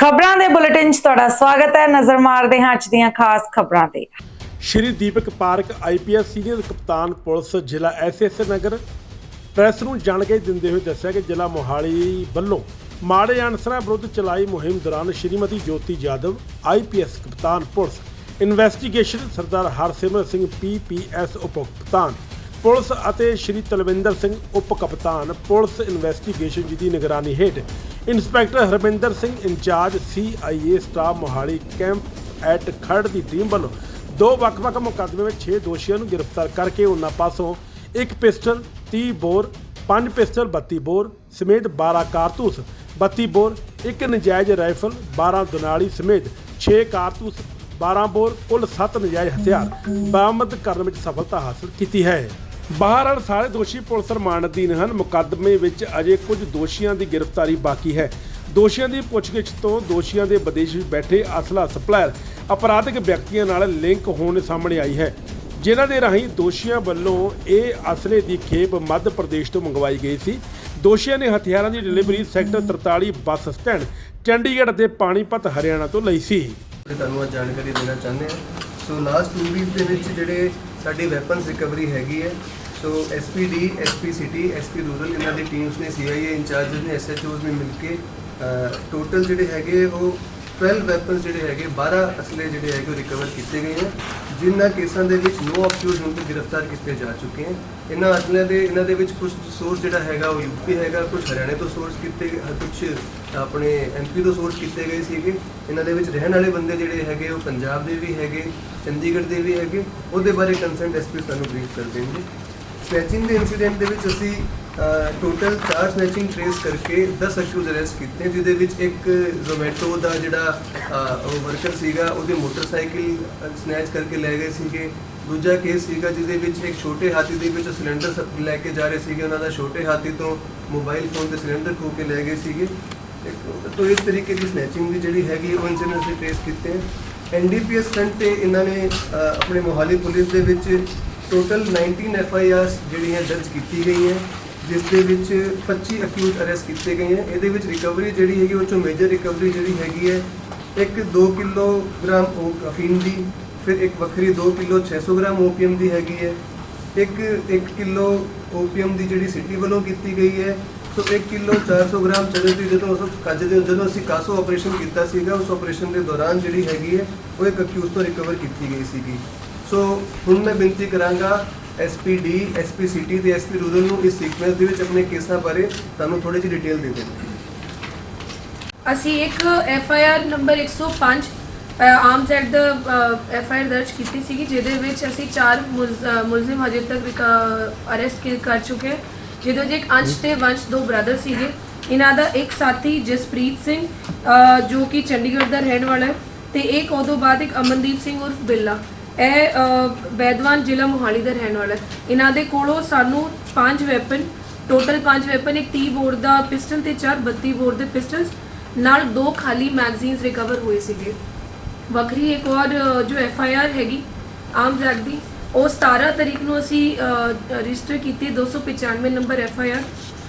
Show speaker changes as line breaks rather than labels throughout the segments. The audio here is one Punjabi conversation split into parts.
ਖਬਰਾਂ ਦੇ ਬੁਲੇਟਿਨ 'ਚ ਤੁਹਾਡਾ ਸਵਾਗਤ ਹੈ। ਨਜ਼ਰ ਮਾਰਦੇ ਹਾਂ ਅੱਜ ਦੀਆਂ ਖਾਸ ਖਬਰਾਂ ਤੇ।
ਸ਼੍ਰੀ ਦੀਪਕ ਪਾਰਕ ਆਈਪੀਐਸ ਸੀਨੀਅਰ ਕਪਤਾਨ ਪੁਲਿਸ, ਜ਼ਿਲ੍ਹਾ ਐਸਐਸ ਨਗਰ। ਪ੍ਰੈਸ ਨੂੰ ਜਾਣਕਾਰੀ ਦਿੰਦੇ ਹੋਏ ਦੱਸਿਆ ਕਿ ਜ਼ਿਲ੍ਹਾ ਮੋਹਾਲੀ ਵੱਲੋਂ ਮਾੜੇ ਅਨਸਰਾਂ ਵਿਰੁੱਧ ਚਲਾਈ ਮੁਹਿੰਮ ਦੌਰਾਨ ਸ਼੍ਰੀਮਤੀ ਜੋਤੀ ਜਾਦਵ ਆਈਪੀਐਸ ਕਪਤਾਨ police. Investigation Sardar Harsimrat Singh PPS ਉਪ ਕਪਤਾਨ ਪੁਲਿਸ ਅਤੇ ਸ਼੍ਰੀ ਤਲਵਿੰਦਰ ਸਿੰਘ ਉਪ ਕਪਤਾਨ ਪੁਲਿਸ ਇਨਵੈਸਟੀਗੇਸ਼ਨ ਜੀ ਦੀ ਨਿਗਰਾਨੀ ਹੇਠ inspector Harminder Singh incharge CIA staff Mohali camp at Kharar the team ਵੱਲੋਂ ਦੋ ਵੱਖ-ਵੱਖ ਮੁਕੱਦਮੇ ਵਿੱਚ 6 ਦੋਸ਼ੀਆਂ ਨੂੰ ਗ੍ਰਿਫਤਾਰ ਕਰਕੇ ਉਹਨਾਂ ਪਾਸੋਂ ਇੱਕ ਪਿਸਟਲ 30 ਬੋਰ 5 ਪਿਸਟਲ 32 ਬੋਰ ਸਮੇਤ 12 ਕਾਰਤੂਸ 32 ਬੋਰ, ਇੱਕ ਨਜਾਇਜ਼ ਰਾਈਫਲ 12 ਦੁਨਾਲੀ ਸਮੇਤ 6 ਕਾਰਤੂਸ 12 ਬੋਰ, ਕੁੱਲ 7 ਨਜਾਇਜ਼ ਹਥਿਆਰ ਬਰਾਮਦ ਕਰਨ ਵਿੱਚ ਸਫਲਤਾ ਹਾਸਲ ਕੀਤੀ ਹੈ। ਬਹਰਹਾਲ ਸਾਰੇ ਦੋਸ਼ੀ ਪੁਲਿਸ ਰਿਮਾਂਡ ਅਧੀਨ ਹਨ। ਮੁਕੱਦਮੇ ਵਿੱਚ ਅਜੇ ਕੁਝ ਦੋਸ਼ੀਆਂ ਦੀ ਗ੍ਰਿਫਤਾਰੀ ਬਾਕੀ ਹੈ। ਦੋਸ਼ੀਆਂ ਦੀ ਪੁੱਛਗਿੱਛ ਤੋਂ ਦੋਸ਼ੀਆਂ ਦੇ ਵਿਦੇਸ਼ ਵਿੱਚ ਬੈਠੇ ਅਸਲਾ ਸਪਲਾਇਰ, ਅਪਰਾਧਿਕ ਵਿਅਕਤੀਆਂ ਨਾਲ ਲਿੰਕ ਹੋਣ ਸਾਹਮਣੇ ਆਈ ਹੈ। ਜਿਨ੍ਹਾਂ ਦੇ ਰਾਹੀਂ ਦੋਸ਼ੀਆਂ ਵੱਲੋਂ ਇਹ ਅਸਲੇ ਦੀ ਖੇਪ ਮੱਧ ਪ੍ਰਦੇਸ਼ ਤੋਂ ਮੰਗਵਾਈ ਗਈ ਸੀ। ਦੋਸ਼ੀਆਂ ਨੇ ਹਥਿਆਰਾਂ ਦੀ delivery sector 43 bus stand, Chandigarh ਅਤੇ ਪਾਣੀਪਤ ਹਰਿਆਣਾ ਤੋਂ ਲਈ ਸੀ।
ਤੁਹਾਨੂੰ ਜਾਣਕਾਰੀ ਦੇਣਾ ਚਾਹੁੰਦੇ ਹਾਂ। ਸੋ ਲਾਸਟ 2 ਵੀਕ ਦੇ ਵਿੱਚ ਜਿਹੜੇ ਸਾਡੀ ਵੈਪਨਸ ਰਿਕਵਰੀ ਹੈਗੀ ਹੈ so SPD SP city SP rural ਇਹਨਾਂ ਦੀ ਟੀਮਸ ਨੇ ਸੀਆਈਏ ਇੰਚਾਰਜਸ ਨੇ ਐਸਐਚਓਸ ਨੇ ਮਿਲ ਕੇ ਟੋਟਲ ਜਿਹੜੇ ਹੈਗੇ ਉਹ 12 ਵੈਪਨਸ ਜਿਹੜੇ ਹੈਗੇ 12 ਅਸਲੇ ਜਿਹੜੇ ਹੈਗੇ, ਉਹ ਰਿਕਵਰ ਕੀਤੇ ਗਏ ਹਨ ਜਿਨ੍ਹਾਂ ਕੇਸਾਂ ਦੇ ਵਿੱਚ ਨੋ ਅਕਿਊਜ਼ ਹੁਣ ਗ੍ਰਿਫਤਾਰ ਕੀਤੇ ਜਾ ਚੁੱਕੇ ਹਨ ਇਹਨਾਂ ਅਸਲਿਆਂ ਦੇ, ਇਹਨਾਂ ਦੇ ਵਿੱਚ ਕੁਝ ਸੋਰਸ ਜਿਹੜਾ ਹੈਗਾ, ਉਹ ਯੂਪੀ ਹੈਗਾ ਕੁਝ ਹਰਿਆਣੇ ਤੋਂ ਸੋਰਸ ਕੀਤੇ ਗਏ ਕੁਝ ਆਪਣੇ ਐਮਪੀ ਤੋਂ ਸੋਰਸ ਕੀਤੇ ਗਏ ਸੀਗੇ। ਇਹਨਾਂ ਦੇ ਵਿੱਚ ਰਹਿਣ ਵਾਲੇ ਬੰਦੇ ਜਿਹੜੇ ਹੈਗੇ, ਉਹ ਪੰਜਾਬ ਦੇ ਵੀ ਹੈਗੇ, ਚੰਡੀਗੜ੍ਹ ਦੇ ਵੀ ਹੈਗੇ। ਉਹਦੇ ਬਾਰੇ ਕੰਸਰਨਡ ਐਸਪੀ ਸਾਨੂੰ ਬਰੀਫ ਕਰ ਦੇਣਗੇ। ਸਨੈਚਿੰਗ ਦੇ ਇਨਸੀਡੈਂਟ ਦੇ ਵਿੱਚ ਅਸੀਂ ਟੋਟਲ 4 ਸਨੈਚਿੰਗ ਟ੍ਰੇਸ ਕਰਕੇ 10 ਅਕਿਊਜ਼ ਅਰੈਸਟ ਕੀਤੇ, ਜਿਹਦੇ ਵਿੱਚ ਇੱਕ ਜ਼ੋਮੈਟੋ ਦਾ ਜਿਹੜਾ ਉਹ ਵਰਕਰ ਸੀਗਾ, ਉਹਦੇ ਮੋਟਰਸਾਈਕਲ ਸਨੈਚ ਕਰਕੇ ਲੈ ਗਏ ਸੀਗੇ। ਦੂਜਾ ਕੇਸ ਸੀਗਾ, ਜਿਹਦੇ ਵਿੱਚ ਇੱਕ ਛੋਟੇ ਹਾਥੀ ਦੇ ਵਿੱਚ ਸਿਲੰਡਰ ਸ- ਲੈ ਕੇ ਜਾ ਰਹੇ ਸੀਗੇ। ਉਹਨਾਂ ਦਾ ਛੋਟੇ ਹਾਥੀ ਤੋਂ ਮੋਬਾਈਲ ਫੋਨ ਤੇ ਸਿਲੰਡਰ ਖੋ ਕੇ ਲੈ ਗਏ ਸੀਗੇ। ਇੱਕ- ਇਸ ਤਰੀਕੇ ਦੀ ਸਨੈਚਿੰਗ ਦੀ ਜਿਹੜੀ ਹੈਗੀ ਉਹ ਇਨਸੀਡੈਂਟ ਅਸੀਂ ਟ੍ਰੇਸ ਕੀਤੇ ਹੈ ਐਨਡੀਪੀਐਸ ਫਰੰਟ ਤੇ ਇਹਨਾਂ ਨੇ ਆਪਣੇ ਮੋਹਾਲੀ ਪੁਲਿਸ ਦੇ ਵਿੱਚ ਟੋਟਲ 19 ਐਫ ਆਈ ਆਰਸ ਜਿਹੜੀਆਂ ਦਰਜ ਕੀਤੀ ਗਈਆਂ। ਜਿਸ ਦੇ ਵਿੱਚ 25 ਅਕਿਊਜ਼ ਅਰੈਸਟ ਕੀਤੇ ਗਏ ਹੈ। ਇਹਦੇ ਵਿੱਚ ਰਿਕਵਰੀ ਜਿਹੜੀ ਹੈਗੀ, ਉਹ ਚੋਂ ਮੇਜਰ ਰਿਕਵਰੀ ਜਿਹੜੀ ਹੈਗੀ ਹੈ, ਇੱਕ 2 ਕਿਲੋਗ੍ਰਾਮ ਓ- ਅਫੀਮ ਦੀ, ਫਿਰ ਇੱਕ ਵੱਖਰੀ 2 ਕਿਲੋ 600 ਗ੍ਰਾਮ ਓਪੀਐਮ ਦੀ ਹੈਗੀ ਹੈ। ਇੱਕ 1 ਕਿਲੋ ਓਪੀਐਮ ਦੀ ਜਿਹੜੀ ਸਿਟੀ ਵੱਲੋਂ ਕੀਤੀ ਗਈ ਹੈ। ਸੋ 1 ਕਿਲੋ 400 ਗ੍ਰਾਮ ਚਰਸ ਦੀ ਜਦੋਂ ਉਸ ਕੱਜ ਦੇ ਜਦੋਂ ਅਸੀਂ ਕਾਸੋ ਆਪਰੇਸ਼ਨ ਕੀਤਾ ਸੀਗਾ, ਉਸ ਆਪਰੇਸ਼ਨ ਦੇ ਦੌਰਾਨ ਜਿਹੜੀ ਹੈਗੀ ਹੈ, ਉਹ ਇੱਕ ਅਕਿਊਜ਼ ਤੋਂ ਰਿਕਵਰ ਕੀਤੀ ਗਈ ਸੀਗੀ। ਸੋ ਹੁਣ ਮੈਂ ਬੇਨਤੀ ਕਰਾਂਗਾ ਐਸਪੀਡੀ ਐਸਪੀਸੀਟੀ ਤੇ ਐਸਪੀ ਰੂਰਲ ਨੂੰ ਇਸ ਸੀਕੁਐਂਸ ਦੇ ਵਿੱਚ ਆਪਣੇ ਕੇਸਾਂ ਬਾਰੇ ਤੁਹਾਨੂੰ ਥੋੜੀ ਜਿਹੀ ਡਿਟੇਲ ਦੇ ਦੇਣੀ
ਅਸੀਂ ਇੱਕ F I R number 105 arms act the F I R ਦਰਜ ਕੀਤੀ ਸੀਗੀ, ਜਿਹਦੇ ਵਿੱਚ ਅਸੀਂ ਚਾਰ ਮੁਲਜ਼ਮ ਹਜੇ ਤੱਕ ਅਰੈਸਟ ਕਰ ਚੁੱਕੇ ਜਿਹਦੇ ਵਿੱਚ ਇੱਕ ਅੰਸ਼ ਤੇ ਵੰਸ਼ ਦੋ ਬ੍ਰਦਰ ਸੀਗੇ। ਇਹਨਾਂ ਦਾ ਇੱਕ ਸਾਥੀ ਜਸਪ੍ਰੀਤ ਸਿੰਘ ਜੋ ਕਿ ਚੰਡੀਗੜ੍ਹ ਦਾ ਰਹਿਣ ਵਾਲਾ ਹੈ ਤੇ ਇੱਕ ਉਦੋਂ ਬਾਅਦ ਇੱਕ ਅਮਨਦੀਪ ਸਿੰਘ ਉਰਫ ਬਿੱਲਾ। ਇਹ ਬੈਦਵਾਨ ਜ਼ਿਲ੍ਹਾ ਮੋਹਾਲੀ ਦਾ ਰਹਿਣ ਵਾਲਾ ਹੈ। ਇਹਨਾਂ ਦੇ ਕੋਲੋਂ ਸਾਨੂੰ ਪੰਜ ਵੈਪਨ ਟੋਟਲ ਪੰਜ ਵੈਪਨ ਇੱਕ 30 ਬੋਰ ਦਾ ਪਿਸਟਲ ਤੇ ਚਾਰ 32 ਬੋਰ ਦੇ ਪਿਸਟਲਸ ਨਾਲ ਦੋ ਖਾਲੀ ਮੈਗਜ਼ੀਨਸ ਰਿਕਵਰ ਹੋਏ ਸੀਗੇ। ਵੱਖਰੀ ਇੱਕ ਔਰ ਅ, ਜੋ ਐਫ ਆਈ ਆਰ ਹੈਗੀ ਆਮ ਐਕਟ ਦੀ ਉਹ 17 ਤਰੀਕ ਨੂੰ ਅਸੀਂ ਰਜਿਸਟਰ ਕੀਤੀ 295 number F I R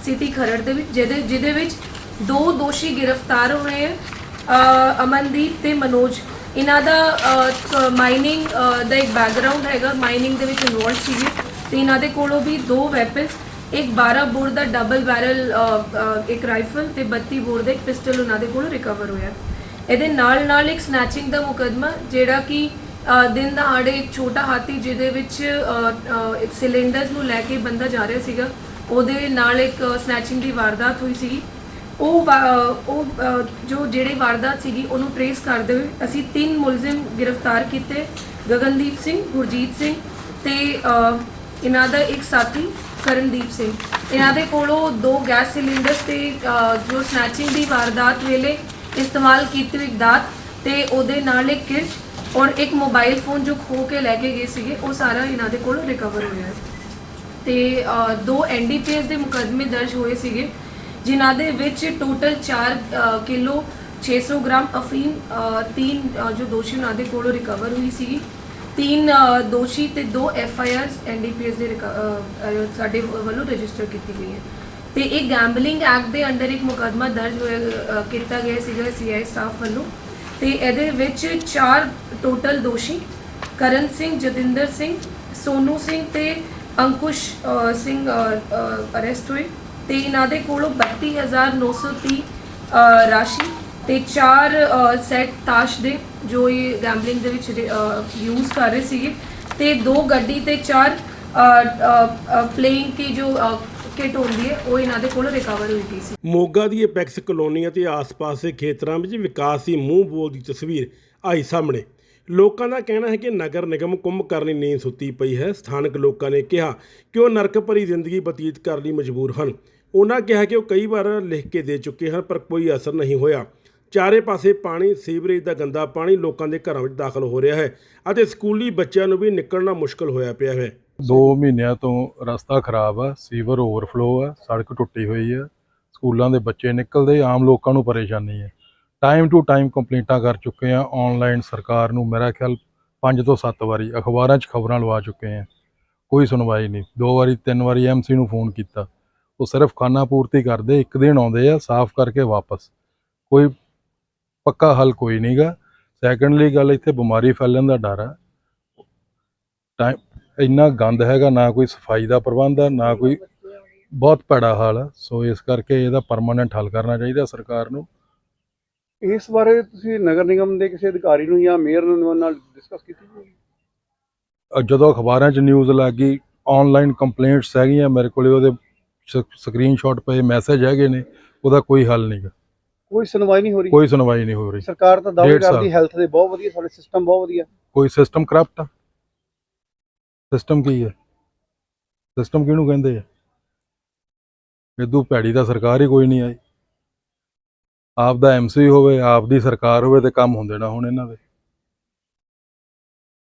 city Kharar ਦੇ ਵਿੱਚ ਜਿਹਦੇ ਜਿਹਦੇ ਵਿੱਚ ਦੋ ਦੋਸ਼ੀ ਗ੍ਰਿਫਤਾਰ ਹੋਏ ਹੈ ਅ, ਅਮਨਦੀਪ ਤੇ ਮਨੋਜ। ਇਹਨਾਂ ਦਾ ਮਾਈਨਿੰਗ ਦਾ ਇੱਕ ਬੈਕਗ੍ਰਾਉਂਡ ਹੈਗਾ ਮਾਈਨਿੰਗ ਦੇ ਵਿੱਚ ਇਨਵੋਲਡ ਸੀਗੇ। ਤੇ ਇਹਨਾਂ ਦੇ ਕੋਲੋਂ ਵੀ ਦੋ ਵੈਪਨਸ ਇੱਕ 12 ਬੋਰ ਦਾ ਡਬਲ ਬੈਰਲ ਇੱਕ ਰਾਈਫਲ ਤੇ 32 ਬੋਰ ਦਾ ਇੱਕ ਪਿਸਟਲ ਉਹਨਾਂ ਦੇ ਕੋਲੋਂ ਰਿਕਵਰ ਹੋਇਆ। ਇਹਦੇ ਨਾਲ ਨਾਲ ਇੱਕ ਸਨੈਚਿੰਗ ਦਾ ਮੁਕਦਮਾ ਜਿਹੜਾ ਕਿ ਅ, ਦਿਨ ਦਹਾੜੇ ਇੱਕ ਛੋਟਾ ਹਾਥੀ ਜਿਹਦੇ ਵਿੱਚ ਅ, ਇੱਕ ਸਿਲੰਡਰਸ ਨੂੰ ਲੈ ਕੇ ਬੰਦਾ ਜਾ ਰਿਹਾ ਸੀਗਾ। ਉਹਦੇ ਨਾਲ ਇੱਕ ਸਨੈਚਿੰਗ ਦੀ ਵਾਰਦਾਤ ਹੋਈ ਸੀਗੀ। ਉਹ ਵਾ- ਉਹ ਜੋ ਜਿਹੜੇ ਵਾਰਦਾਤ ਸੀਗੀ ਉਹਨੂੰ ਟਰੇਸ ਕਰਦੇ ਹੋਏ ਅਸੀਂ ਤਿੰਨ ਮੁਲਜ਼ਮ ਗ੍ਰਿਫਤਾਰ ਕੀਤੇ ਗਗਨਦੀਪ ਸਿੰਘ ਗੁਰਜੀਤ ਸਿੰਘ ਤੇ ਇਹਨਾਂ ਦਾ ਇੱਕ ਸਾਥੀ ਕਰਨਦੀਪ ਸਿੰਘ। ਇਹਨਾਂ ਦੇ ਕੋਲੋਂ ਦੋ ਗੈਸ ਸਿਲੰਡਰਸ ਤੇ ਜੋ ਸਨੈਚਿੰਗ ਦੀ ਵਾਰਦਾਤ ਵੇਲੇ ਇਸਤੇਮਾਲ ਕੀਤੀ ਹੋਈ ਦਾਤ ਤੇ ਉਹਦੇ ਨਾਲ ਇੱਕ ਕਿਰਚ ਔਰ ਇੱਕ ਮੋਬਾਈਲ ਫੋਨ ਜੋ ਖੋ ਕੇ ਲੈ ਕੇ ਗਏ ਸੀਗੇ ਉਹ ਸਾਰਾ ਇਹਨਾਂ ਦੇ ਕੋਲੋਂ ਰਿਕਵਰ ਹੋਇਆ ਹੈ। ਤੇ ਅ, ਦੋ ਐਨਡੀਪੀਐਸ ਦੇ ਮੁਕੱਦਮੇ ਦਰਜ ਹੋਏ ਸੀਗੇ। ਜਿਨ੍ਹਾਂ ਦੇ ਵਿੱਚ ਟੋਟਲ 4 ਕਿਲੋ 600 ਗ੍ਰਾਮ ਅਫੀਮ ਤਿੰਨ ਜੋ ਦੋਸ਼ੀ ਉਹਨਾਂ ਦੇ ਕੋਲੋਂ ਰਿਕਵਰ ਹੋਈ ਸੀਗੀ। ਤਿੰਨ ਦੋਸ਼ੀ ਤੇ ਦੋ ਐਫ ਆਈ ਆਰਸ ਐਨਡੀਪੀਐਸ ਦੇ ਰਿਕ- ਸਾਡੇ ਵੱਲੋਂ ਰਜਿਸਟਰ ਕੀਤੀ ਗਈ ਹੈ ਤੇ ਇਹ ਗੈਂਬਲਿੰਗ ਐਕਟ ਦੇ ਅੰਡਰ ਇੱਕ ਮੁਕੱਦਮਾ ਦਰਜ ਹੋਇਆ ਕੀਤਾ ਗਿਆ ਸੀਗਾ ਸੀਆਈ ਸਟਾਫ ਵੱਲੋਂ। ਤੇ ਇਹਦੇ ਵਿੱਚ ਚਾਰ ਟੋਟਲ ਦੋਸ਼ੀ, ਕਰਨ ਸਿੰਘ, ਜਤਿੰਦਰ ਸਿੰਘ, ਸੋਨੂ ਸਿੰਘ ਤੇ ਅੰਕੁਸ਼ ਸਿੰਘ ਅਰੈਸਟ ਹੋਏ। ਤੇ ਇਹਨਾਂ ਦੇ ਕੋਲੋਂ 32930 ਅ, ਰਾਸ਼ੀ ਤੇ ਚਾਰ ਸੈਟ ਤਾਸ਼ ਦੇ ਜੋ ਇਹ ਗੈਂਬਲਿੰਗ ਦੇ ਵਿੱਚ ਯੂਜ਼ ਕਰ ਰਹੇ ਸੀਗੇ ਤੇ ਦੋ ਗੱਡੀ ਤੇ ਚਾਰ ਪਲੇਇੰਗ ਕੀ ਜੋ ਕਿਟ ਹੁੰਦੀ ਹੈ ਉਹ ਇਹਨਾਂ ਦੇ ਕੋਲੋਂ ਰਿਕਵਰ ਹੋਈ ਸੀ।
ਮੋਗਾ ਦੀ ਐਪੈਕਸ ਕਲੋਨੀ ਅਤੇ ਆਸ-ਪਾਸ ਦੇ ਖੇਤਰਾਂ ਵਿੱਚ ਵਿਕਾਸ ਦੀ ਮੂੰਹ ਬੋਲ ਦੀ ਤਸਵੀਰ ਆਈ ਸਾਹਮਣੇ। ਲੋਕਾਂ ਦਾ ਕਹਿਣਾ ਹੈ ਕਿ ਨਗਰ ਨਿਗਮ ਕੁੰਭ ਕਰਨੀ ਨੀਂਦ ਸੁੱਤੀ ਪਈ ਹੈ। ਸਥਾਨਕ ਲੋਕਾਂ ਨੇ ਕਿਹਾ ਕਿ ਉਹ ਨਰਕ ਭਰੀ ਜ਼ਿੰਦਗੀ ਬਤੀਤ ਕਰਨ ਲਈ ਮਜਬੂਰ ਹਨ। ਉਹਨਾਂ ਕਿਹਾ ਕਿ ਉਹ ਕਈ ਵਾਰ ਲਿਖ ਕੇ ਦੇ ਚੁੱਕੇ ਹਨ, ਪਰ ਕੋਈ ਅਸਰ ਨਹੀਂ ਹੋਇਆ। ਚਾਰੇ ਪਾਸੇ ਪਾਣੀ, ਸੀਵਰੇਜ ਦਾ ਗੰਦਾ ਪਾਣੀ ਲੋਕਾਂ ਦੇ ਘਰਾਂ ਵਿੱਚ ਦਾਖਲ ਹੋ ਰਿਹਾ ਹੈ ਅਤੇ ਸਕੂਲੀ ਬੱਚਿਆਂ ਨੂੰ ਵੀ ਨਿਕਲਣਾ ਮੁਸ਼ਕਲ ਹੋਇਆ ਪਿਆ ਹੈ।
2 ਮਹੀਨਿਆਂ ਤੋਂ ਰਸਤਾ ਖਰਾਬ ਆ, ਸੀਵਰ ਓਵਰਫਲੋ ਆ, ਸੜਕ ਟੁੱਟੀ ਹੋਈ ਆ, ਸਕੂਲਾਂ ਦੇ ਬੱਚੇ ਨਿਕਲਦੇ, ਆਮ ਲੋਕਾਂ ਨੂੰ ਪਰੇਸ਼ਾਨੀ ਹੈ ਟਾਈਮ ਟੂ ਟਾਈਮ ਕੰਪਲੇਂਟਾਂ ਕਰ ਚੁੱਕੇ ਆ ਆਨਲਾਈਨ ਸਰਕਾਰ ਨੂੰ ਮੇਰਾ ਖਿਆਲ 5 ਤੋਂ 7 ਵਾਰੀ ਅਖਬਾਰਾਂ 'ਚ ਖਬਰਾਂ ਲਵਾ ਚੁੱਕੇ ਆ। ਕੋਈ ਸੁਣਵਾਈ ਨਹੀਂ, ਦੋ ਵਾਰੀ, ਤਿੰਨ ਵਾਰੀ ਐਮਸੀ ਨੂੰ ਫੋਨ ਕੀਤਾ। ਉਹ ਸਿਰਫ ਖਾਨਾ ਪੂਰਤੀ ਕਰਦੇ ਇੱਕ ਦਿਨ ਆਉਂਦੇ ਆ ਸਾਫ਼ ਕਰਕੇ ਵਾਪਸ। ਕੋਈ ਪੱਕਾ ਹੱਲ ਕੋਈ ਨਹੀਂਗਾ ਸੈਕੰਡਲੀ ਗੱਲ ਇੱਥੇ ਬਿਮਾਰੀ ਫੈਲਣ ਦਾ ਡਰ ਆ। ਟਾਈਮ ਇੰਨਾ ਗੰਦ ਹੈਗਾ ਨਾ ਕੋਈ ਸਫ਼ਾਈ ਦਾ ਪ੍ਰਬੰਧ ਆ ਨਾ ਕੋਈ ਬਹੁਤ ਭੈੜਾ ਹਾਲ ਆ। ਸੋ ਇਸ ਕਰਕੇ ਇਹਦਾ ਪਰਮਾਨੈਂਟ ਹੱਲ ਕਰਨਾ ਚਾਹੀਦਾ ਸਰਕਾਰ ਨੂੰ।
ਇਸ ਬਾਰੇ ਤੁਸੀਂ ਨਗਰ ਨਿਗਮ ਦੇ ਕਿਸੇ ਅਧਿਕਾਰੀ ਨੂੰ ਜਾਂ ਮੇਅਰ ਨੂੰ ਨਾਲ ਡਿਸਕਸ ਕੀਤੀ
ਅਹ ਜਦੋਂ ਅਖਬਾਰਾਂ 'ਚ ਨਿਊਜ਼ ਲੱਗ ਆਨਲਾਈਨ ਕੰਪਲੇਂਟਸ ਹੈਗੀਆਂ ਮੇਰੇ ਕੋਲੇ ਉਹਦੇ ਸਕਰੀਨਸ਼ਾਟ ਪਏ ਮੈਸੇਜ ਹੈਗੇ ਨੇ ਉਹਦਾ ਕੋਈ ਹੱਲ ਨਹੀਂਗਾ
ਕੋਈ ਸੁਣਵਾਈ ਨਹੀਂ ਹੋ ਰਹੀ।
ਕੋਈ ਸੁਣਵਾਈ ਨਹੀਂ ਹੋ ਰਹੀ।
ਸਰਕਾਰ ਤਾਂ ਦਾਅਵੇ
ਡੇਢ ਸਾਲ।
ਕਰਦੀ ਹੈਲਥ ਦੇ ਬਹੁਤ ਵਧੀਆ ਸਾਡੇ ਸਿਸਟਮ ਬਹੁਤ ਵਧੀਆ।
ਕੋਈ ਸਿਸਟਮ ਕਰਪਟ ਆ? ਸਿਸਟਮ ਕੀ ਹੈ ਸਿਸਟਮ ਕਿਹਨੂੰ ਕਹਿੰਦੇ ਆ? ਇਦੋਂ ਭੈੜੀ ਤਾਂ ਸਰਕਾਰ ਹੀ ਕੋਈ ਨਹੀਂ ਆਈ। ਆਪ ਦਾ ਐਮਸੀ ਹੋਵੇ ਆਪ ਦੀ ਸਰਕਾਰ ਹੋਵੇ ਤੇ ਕੰਮ ਹੁੰਦੇ ਨਾ ਹੁਣ ਇਹਨਾਂ ਦੇ।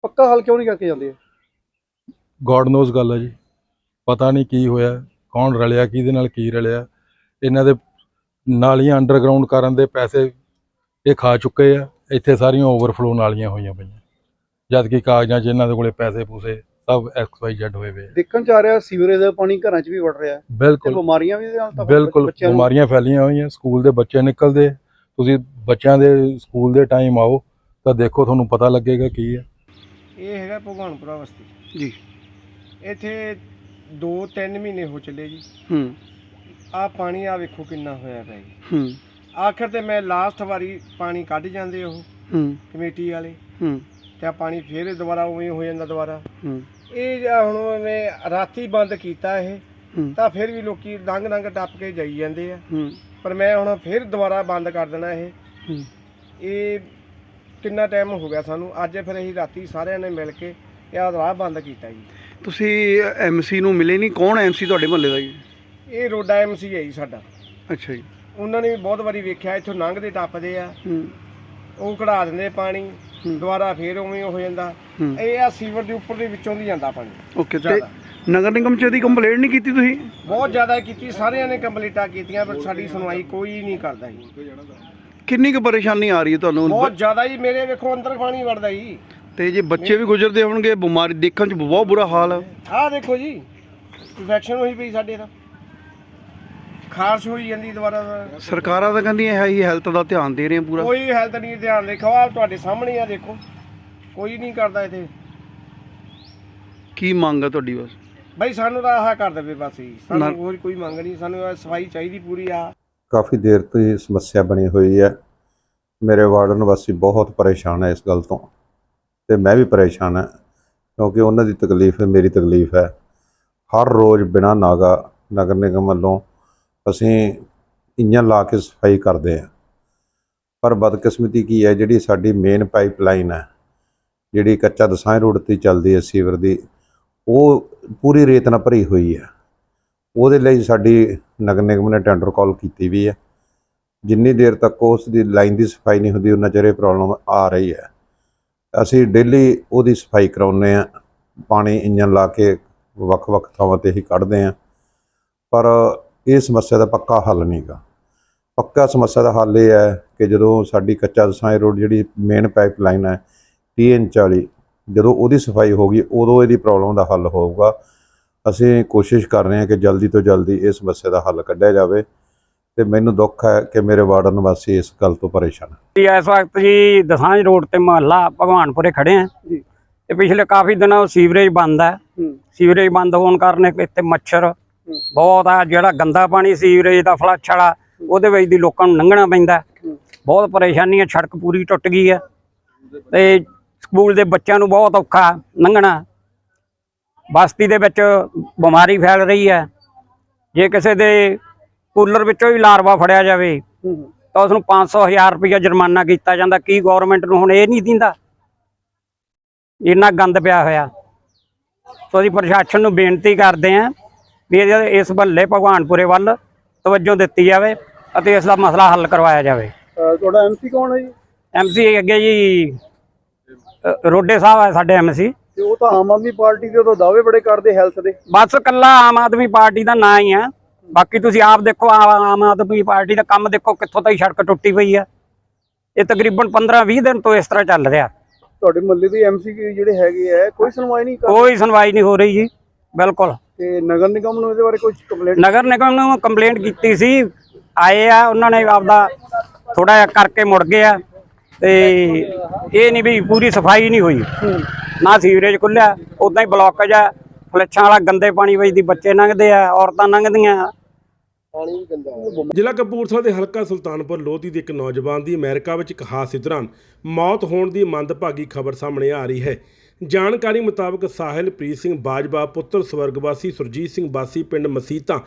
ਪੱਕਾ ਹੱਲ ਕਿਉਂ ਨਹੀਂ ਕਰਕੇ ਜਾਂਦੇ
ਗੋਡ ਨੋਜ਼ ਗੱਲ ਹੈ ਜੀ। ਪਤਾ ਨਹੀਂ ਕੀ ਹੋਇਆ। ਕੌਣ ਰਲਿਆ ਕਿਹਦੇ ਨਾਲ ਕੀ ਰਲਿਆ? ਇਹਨਾਂ ਦੇ ਨਾਲੀਆਂ ਅੰਡਰਗਰਾਉਂਡ ਕਰਨ ਦੇ ਪੈਸੇ ਇਹ ਖਾ ਚੁੱਕੇ ਆ। ਇੱਥੇ ਸਾਰੀਆਂ ਓਵਰਫਲੋ ਨਾਲੀਆਂ ਹੋਈਆਂ ਪਈਆਂ। ਜਦ ਕਿ ਕਾਗਜ਼ਾਂ 'ਚ ਇਹਨਾਂ ਦੇ ਕੋਲੇ ਪੈਸੇ ਪੂਸੇ ਸਭ ਐਕਸ ਵਾਈ ਜ਼ੈਡ ਹੋਏ ਵੇ।
ਦੇਖਣ ਚ ਆ ਰਿਹਾ ਸੀਵਰੇਜ ਦਾ ਪਾਣੀ ਘਰਾਂ ਚ ਵੀ ਵੜ ਰਿਹਾ।
ਬਿਲਕੁਲ।
ਬਿਮਾਰੀਆਂ ਵੀ ਇਹਦੇ ਨਾਲ ਤਾਂ
ਬਿਲਕੁਲ ਬਿਮਾਰੀਆਂ ਫੈਲੀਆਂ ਹੋਈਆਂ। ਸਕੂਲ ਦੇ ਬੱਚੇ ਨਿਕਲਦੇ। ਤੁਸੀਂ ਬੱਚਿਆਂ ਦੇ ਸਕੂਲ ਦੇ ਟਾਈਮ ਆਓ ਤਾਂ ਦੇਖੋ ਤੁਹਾਨੂੰ ਪਤਾ ਲੱਗੇਗਾ ਕੀ ਹੈ
ਇਹ ਹੈਗਾ ਭਗਵਾਨਪੁਰਾ ਬਸਤੀ।
ਜੀ।
ਇੱਥੇ 2-3 ਮਹੀਨੇ ਹੋ ਚੱਲੇ ਜੀ।
ਹੂੰ।
ਆਹ ਪਾਣੀ ਆ ਵੇਖੋ ਕਿੰਨਾ ਹੋਇਆ ਪਿਆ ਜੀ।
ਹੂੰ।
ਆਖਰ ਤੇ ਮੈਂ ਲਾਸਟ ਵਾਰੀ ਪਾਣੀ ਕੱਢ ਜਾਂਦੇ ਉਹ
ਹੂੰ।
ਕਮੇਟੀ ਵਾਲੇ।
ਹੂੰ।
ਤੇ ਆ ਪਾਣੀ ਫੇਰ ਦੁਬਾਰਾ ਉਵੇਂ ਹੋ ਜਾਂਦਾ ਦੁਬਾਰਾ।
ਹੂੰ।
ਇਹ ਜਾਂ ਹੁਣ ਉਹਨੇ ਰਾਤੀ ਬੰਦ ਕੀਤਾ ਇਹ
ਹੂੰ।
ਤਾਂ ਫਿਰ ਵੀ ਲੋਕੀ ਲੰਘ ਲੰਘ ਟੱਪ ਕੇ ਜਾਈ ਜਾਂਦੇ ਆ।
ਹੂੰ।
ਪਰ ਮੈਂ ਹੁਣ ਫਿਰ ਦੁਬਾਰਾ ਬੰਦ ਕਰ ਦੇਣਾ ਇਹ।
ਹੂੰ।
ਇਹ ਕਿੰਨਾ ਟਾਈਮ ਹੋ ਗਿਆ ਸਾਨੂੰ? ਅੱਜ ਫਿਰ ਅਸੀਂ ਰਾਤੀ ਸਾਰਿਆਂ ਨੇ ਮਿਲ ਕੇ ਇਹ ਆਹ ਰਾਹ ਬੰਦ ਕੀਤਾ ਜੀ।
ਤੁਸੀਂ ਐਮਸੀ ਨੂੰ ਮਿਲੇ ਨਹੀਂ ਕੌਣ ਐਮਸੀ ਤੁਹਾਡੇ ਮਹੱਲੇ ਦਾ ਜੀ?
ਇਹ ਰੋਡਾ ਐਮਸੀ ਹੈ ਜੀ ਸਾਡਾ।
ਅੱਛਾ ਜੀ।
ਉਹਨਾਂ ਨੇ ਵੀ ਬਹੁਤ ਵਾਰੀ ਵੇਖਿਆ ਇੱਥੋਂ ਲੰਘਦੇ ਟੱਪਦੇ ਆ।
ਹੂੰ।
ਉਹ ਕਢਾ ਦਿੰਦੇ ਪਾਣੀ। ਦੁਬਾਰਾ ਫੇਰ ਉਵੇਂ ਹੋ ਜਾਂਦਾ। ਇਹ ਆ ਸੀਵਰ ਦੇ ਉੱਪਰ ਦੇ ਵਿੱਚੋਂ ਦੀ ਜਾਂਦਾ ਪਾਣੀ।
ਓਕੇ ਤੇ
ਜ਼ਿਆਦਾ।
ਨਗਰ ਨਿਗਮ ਚ ਇਹਦੀ ਕੰਪਲੇਂਟ ਨਹੀਂ ਕੀਤੀ ਤੁਸੀਂ?
ਬਹੁਤ ਜ਼ਿਆਦਾ ਕੀਤੀ ਸਾਰਿਆਂ ਨੇ ਕੰਪਲੀਟਾਂ ਕੀਤੀਆਂ ਪਰ ਸਾਡੀ ਸੁਣਵਾਈ ਕੋਈ ਨਹੀਂ ਕਰਦਾ ਜੀ।
ਕਿੰਨੀ ਕੁ ਪਰੇਸ਼ਾਨੀ ਆ ਰਹੀ ਹੈ ਤੁਹਾਨੂੰ?
ਬਹੁਤ ਜ਼ਿਆਦਾ ਜੀ ਮੇਰੇ ਵੇਖੋ ਅੰਦਰ ਪਾਣੀ ਵੜਦਾ ਜੀ।
ਤੇ ਜੇ ਬੱਚੇ ਵੀ ਗੁਜ਼ਰਦੇ ਹੋਣਗੇ ਬਿਮਾਰੀ ਦੇਖਣ ਚ ਬਹੁਤ ਬੁਰਾ ਹਾਲ ਹੈ
ਆਹ ਦੇਖੋ ਜੀ ਇਨਫੈਕਸ਼ਨ ਹੋਈ ਪਈ ਸਾਡੇ ਤਾਂ। ਖਾਰਸ਼ ਹੋਈ ਜਾਂਦੀ ਦੁਬਾਰਾ
ਸਰਕਾਰਾਂ ਤਾਂ ਕਹਿੰਦੀਆਂ ਹੈ ਹੀ ਹੈਲਥ ਦਾ ਧਿਆਨ ਦੇ ਰਹੇ ਆ ਪੂਰਾ।
ਕੋਈ ਹੈਲਥ ਨਹੀਂ ਧਿਆਨ ਦੇਖੋ ਆ ਤੁਹਾਡੇ ਸਾਹਮਣੇ ਆ ਦੇਖੋ। ਕੋਈ ਨਹੀਂ ਕਰਦਾ ਇੱਥੇ।
ਕੀ ਮੰਗ ਹੈ ਤੁਹਾਡੀ ਬਸ?
ਬਈ ਸਾਨੂੰ ਤਾਂ ਆਹ ਕਰ ਦੇਵੇ ਬਸ ਜੀ। ਸਾਨੂੰ ਹੋਰ ਕੋਈ ਮੰਗ ਨਹੀਂ ਸਾਨੂੰ ਸਫ਼ਾਈ ਚਾਹੀਦੀ ਪੂਰੀ ਆ।
ਕਾਫੀ ਦੇਰ ਤੋਂ ਇਹ ਸਮੱਸਿਆ ਬਣੀ ਹੋਈ ਹੈ। ਮੇਰੇ ਵਾਰਡ ਨਿਵਾਸੀ ਬਹੁਤ ਪਰੇਸ਼ਾਨ ਹੈ ਇਸ ਗੱਲ ਤੋਂ। ਤੇ ਮੈਂ ਵੀ ਪਰੇਸ਼ਾਨ ਹਾਂ, ਕਿਉਂਕਿ ਉਹਨਾਂ ਦੀ ਤਕਲੀਫ ਹੈ, ਮੇਰੀ ਤਕਲੀਫ ਹੈ। ਹਰ ਰੋਜ਼ ਬਿਨਾਂ ਨਾਗਾ ਨਗਰ ਨਿਗਮ ਵੱਲੋਂ ਅਸੀਂ ਇੰਜਨ ਲਾ ਕੇ ਸਫ਼ਾਈ ਕਰਦੇ ਹਾਂ। ਪਰ ਬਦਕਿਸਮਤੀ ਕੀ ਹੈ, ਜਿਹੜੀ ਸਾਡੀ ਮੇਨ ਪਾਈਪਲਾਈਨ ਹੈ, ਜਿਹੜੀ ਕੱਚਾ ਦਸਾਂ ਰੋਡ ਤੇ ਚੱਲਦੀ ਹੈ ਸੀਵਰ ਦੀ, ਉਹ ਪੂਰੀ ਰੇਤ ਨਾਲ ਭਰੀ ਹੋਈ ਹੈ। ਉਹਦੇ ਲਈ ਸਾਡੀ ਨਗਰ ਨਿਗਮ ਨੇ ਟੈਂਡਰ ਕਾਲ ਕੀਤੀ ਵੀ ਹੈ। ਜਿੰਨੀ ਦੇਰ ਤੱਕ ਉਸ ਦੀ ਲਾਈਨ ਦੀ ਸਫ਼ਾਈ ਨਹੀਂ ਹੁੰਦੀ ਉਹਨਾਂ ਚਿਰ ਇਹ ਪ੍ਰੋਬਲਮ ਆ ਰਹੀ ਹੈ। ਅਸੀਂ ਡੇਲੀ ਉਹਦੀ ਸਫ਼ਾਈ ਕਰਾਉਂਦੇ ਆ ਪਾਣੀ ਇੰਜਨ ਲਾ ਕੇ ਵੱਖ-ਵੱਖ ਥਾਵਾਂ ਤੇ ਹੀ ਕੱਢਦੇ ਆ ਪਰ ਇਹ ਸਮੱਸਿਆ ਦਾ ਪੱਕਾ ਹੱਲ ਨਹੀਂਗਾ ਪੱਕਾ ਸਮੱਸਿਆ ਦਾ ਹੱਲ ਇਹ ਹੈ ਕਿ ਜਦੋਂ ਸਾਡੀ ਕੱਚਾ ਦਸਾਂਝ ਰੋਡ ਜਿਹੜੀ ਮੇਨ ਪਾਈਪਲਾਈਨ ਹੈ TN 40 ਜਦੋਂ ਉਹਦੀ ਸਫ਼ਾਈ ਹੋਗੀ ਉਦੋਂ ਇਹਦੀ ਪ੍ਰੋਬਲਮ ਦਾ ਹੱਲ ਹੋਊਗਾ। ਅਸੀਂ ਕੋਸ਼ਿਸ਼ ਕਰ ਰਹੇ ਹਾਂ ਕਿ ਜਲਦੀ ਤੋਂ ਜਲਦੀ ਇਸ ਸਮੱਸਿਆ ਦਾ ਹੱਲ ਕੱਢਿਆ ਜਾਵੇ। ਤੇ ਮੈਨੂੰ ਦੁੱਖ ਹੈ ਕਿ ਮੇਰੇ ਵਾਰਡ ਨਿਵਾਸੀ ਇਸ ਗੱਲ ਤੋਂ ਪਰੇਸ਼ਾਨ ਹਨ।
ਜੀ ਇਸ ਵਕਤ ਜੀ ਦਸਾਂਜ ਰੋਡ ਤੇ ਮੁਹੱਲਾ ਭਗਵਾਨਪੁਰੇ ਖੜੇ ਆ
ਜੀ।
ਤੇ ਪਿਛਲੇ ਕਾਫੀ ਦਿਨਾਂ ਤੋਂ ਸੀਵਰੇਜ ਬੰਦ ਹੈ।
ਹੂੰ।
ਸੀਵਰੇਜ ਬੰਦ ਹੋਣ ਕਾਰਨ ਇੱਥੇ ਮੱਛਰ ਬਹੁਤ ਆ ਜਿਹੜਾ ਗੰਦਾ ਪਾਣੀ ਸੀਵਰੇਜ ਦਾ ਫਲੱਸ਼ ਵਾਲਾ ਉਹਦੇ ਵਿੱਚ ਦੀ ਲੋਕਾਂ ਨੂੰ ਲੰਘਣਾ ਪੈਂਦਾ।
ਹੂੰ।
ਬਹੁਤ ਪਰੇਸ਼ਾਨੀ ਹੈ ਸੜਕ ਪੂਰੀ ਟੁੱਟ ਗਈ ਹੈ। ਤੇ ਸਕੂਲ ਦੇ ਬੱਚਿਆਂ ਨੂੰ ਬਹੁਤ ਔਖਾ ਲੰਘਣਾ। ਬਸਤੀ ਦੇ ਵਿੱਚ ਬਿਮਾਰੀ ਫੈਲ ਰਹੀ ਹੈ। ਜੇ ਕਿਸੇ ਦੇ ਕੂਲਰ ਵਿੱਚੋਂ ਹੀ ਲਾਰਵਾ ਫੜਿਆ ਜਾਵੇ। ਤਾਂ ਉਸ ਨੂੰ 500 ਹਜ਼ਾਰ ਰੁਪਇਆ ਜੁਰਮਾਨਾ ਕੀਤਾ ਜਾਂਦਾ ਕੀ ਗਵਰਨਮੈਂਟ ਨੂੰ ਹੁਣ ਇਹ ਨਹੀਂ ਦਿੰਦਾ? ਇੰਨਾ ਗੰਦ ਪਿਆ ਹੋਇਆ। ਸੋ ਅਸੀਂ ਪ੍ਰਸ਼ਾਸਨ ਨੂੰ ਬੇਨਤੀ ਕਰਦੇ ਆਂ ਵੀ ਇਸ ਬੱਲੇ ਭਗਵਾਨਪੁਰੇ ਵੱਲ ਤਵੱਜੋ ਦਿੱਤੀ ਜਾਵੇ ਅਤੇ ਇਸ ਦਾ ਮਸਲਾ ਹੱਲ ਕਰਵਾਇਆ ਜਾਵੇ।
ਤੁਹਾਡਾ ਐਮਸੀ ਕੌਣ ਹੈ ਜੀ?
ਐਮਸੀ ਅੱਗੇ ਜੀ ਰੋਡੇ ਸਾਹਿਬ ਹੈ ਸਾਡੇ ਐਮਸੀ
ਉਹ ਤਾਂ ਆਮ ਆਦਮੀ ਪਾਰਟੀ ਦੇ ਤਾਂ ਦਾਅਵੇ ਬੜੇ ਕਰਦੇ ਹੈਲਥ ਦੇ।
ਬਸ ਕੱਲਾ ਆਮ ਆਦਮੀ ਪਾਰਟੀ ਦਾ ਨਾਂ ਹੀ ਆ। ਬਾਕੀ ਤੁਸੀਂ ਆਪ ਦੇਖੋ ਆਮ ਆਦਮੀ ਪਾਰਟੀ ਦਾ ਕੰਮ ਦੇਖੋ ਕਿੱਥੋਂ ਤੱਕ ਸੜਕ ਟੁੱਟੀ ਪਈ ਆ। ਇਹ ਤਕਰੀਬਨ 15-20 ਦਿਨ ਤੋਂ ਇਸ ਤਰ੍ਹਾਂ ਚੱਲ ਰਿਹਾ।
ਤੁਹਾਡੇ ਮੁਹੱਲੇ ਦੇ ਐਮਸੀ ਜਿਹੜੇ ਹੈਗੇ ਆ ਕੋਈ ਸੁਣਵਾਈ ਨਹੀਂ
ਕੋਈ ਸੁਣਵਾਈ ਨਹੀਂ ਹੋ ਰਹੀ ਜੀ ਬਿਲਕੁਲ।
ਤੇ ਨਗਰ ਨਿਗਮ ਨੂੰ ਇਹਦੇ ਬਾਰੇ ਕੁਝ ਕੰਪਲੇਂਟ
ਨਗਰ ਨਿਗਮ ਨੂੰ ਕੰਪਲੇਂਟ ਕੀਤੀ ਸੀ ਆਏ ਆ ਉਹਨਾਂ ਨੇ ਆਪਦਾ ਥੋੜਾ ਜਿਹਾ ਕਰਕੇ ਮੁੜ ਗਏ ਆ ਤੇ ਇਹ ਨਹੀਂ ਵੀ ਪੂਰੀ ਸਫ਼ਾਈ ਨਹੀਂ ਹੋਈ। ਨਾ ਸੀਵਰੇਜ ਖੁੱਲਿਆ ਉਦਾਂ ਹੀ ਬਲੌਕੇਜ ਆ। ਫਲੱਛਾਂ ਵਾਲਾ ਗੰਦੇ ਪਾਣੀ ਵਿੱਚ ਦੀ ਬੱਚੇ ਲੰਘਦੇ ਆ ਔਰਤਾਂ ਲੰਘਦੀਆਂ
ਜ਼ਿਲ੍ਹਾ ਕਪੂਰਥਲਾ ਦੇ ਹਲਕਾ ਸੁਲਤਾਨਪੁਰ ਲੋਧੀ ਦੇ ਇੱਕ ਨੌਜਵਾਨ ਦੀ ਅਮਰੀਕਾ ਵਿੱਚ ਇੱਕ ਹਾਦਸੇ ਦੌਰਾਨ ਮੌਤ ਹੋਣ ਦੀ ਮੰਦਭਾਗੀ ਖਬਰ ਸਾਹਮਣੇ ਆ ਰਹੀ ਹੈ। ਜਾਣਕਾਰੀ ਮੁਤਾਬਕ ਸਾਹਿਲਪ੍ਰੀਤ ਸਿੰਘ ਬਾਜਵਾ ਪੁੱਤਰ ਸਵਰਗਵਾਸੀ ਸੁਰਜੀਤ ਸਿੰਘ ਬਾਸੀ ਪਿੰਡ ਮਸੀਤਾਂ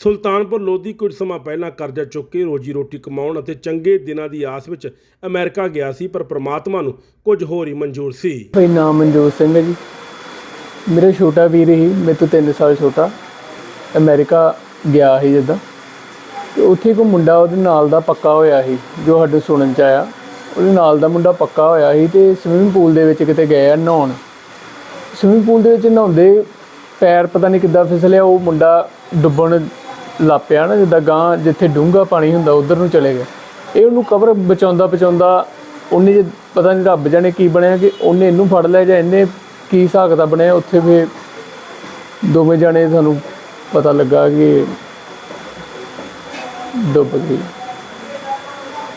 ਸੁਲਤਾਨਪੁਰ ਲੋਧੀ ਕੁਝ ਸਮਾਂ ਪਹਿਲਾਂ ਕਰਜ਼ਾ ਚੁੱਕ ਕੇ ਰੋਜੀ ਰੋਟੀ ਕਮਾਉਣ ਅਤੇ ਚੰਗੇ ਦਿਨਾਂ ਦੀ ਆਸ ਵਿੱਚ ਅਮਰੀਕਾ ਗਿਆ ਸੀ ਪਰ ਪ੍ਰਮਾਤਮਾ ਨੂੰ ਕੁਝ ਹੋਰ ਹੀ ਮਨਜ਼ੂਰ ਸੀ।
ਭਾਈ ਨਾਮ ਮਨਜੋਤ ਸਿੰਘ ਹੈ ਜੀ। ਮੇਰਾ ਛੋਟਾ ਵੀਰ ਹੀ ਮੇਰੇ ਤੋਂ 3 ਸਾਲ ਛੋਟਾ, ਅਮਰੀਕਾ ਗਿਆ ਸੀ ਜਿੱਦਾਂ। ਤੇ ਉੱਥੇ ਇੱਕ ਮੁੰਡਾ ਉਹਦੇ ਨਾਲ ਦਾ ਪੱਕਾ ਹੋਇਆ ਸੀ, ਜੋ ਸਾਡੇ ਸੁਣਨ ਚ ਆਇਆ। ਉਹਦੇ ਨਾਲ ਦਾ ਮੁੰਡਾ ਪੱਕਾ ਹੋਇਆ ਸੀ ਤੇ ਸਵਿਮਿੰਗ ਪੂਲ ਦੇ ਵਿੱਚ ਕਿਤੇ ਗਏ ਆ ਨਹਾਉਣ। ਸਵਿਮਿੰਗ ਪੂਲ ਦੇ ਵਿੱਚ ਨਹਾਉਂਦੇ ਪੈਰ ਪਤਾ ਨਹੀਂ ਕਿੱਦਾਂ ਫਿਸਲਿਆ ਉਹ ਮੁੰਡਾ ਡੁੱਬਣ ਲੱਪਿਆ ਨਾ, ਜਿੱਦਾਂ ਗਾਂ ਜਿੱਥੇ ਡੂੰਘਾ ਪਾਣੀ ਹੁੰਦਾ, ਉਧਰ ਨੂੰ ਚਲੇ ਗਿਆ। ਇਹ ਉਹਨੂੰ ਕਵਰ ਬਚਾਉਂਦਾ ਬਚਾਉਂਦਾ ਉਹਨੇ ਜੇ ਪਤਾ ਨਹੀਂ ਰੱਬ ਜਾਣੇ ਕੀ ਬਣਿਆ ਕਿ ਉਹਨੇ ਇਹਨੂੰ ਫੜ ਲਿਆ ਜਾਂ ਇਹਨੇ ਕੀ ਹਿਸਾਬ ਕਿਤਾਬ ਬਣਿਆ, ਉੱਥੇ ਵੀ ਦੋਵੇਂ ਜਾਣੇ ਸਾਨੂੰ ਪਤਾ ਲੱਗਾ ਕਿ ਡੁੱਬ ਗਏ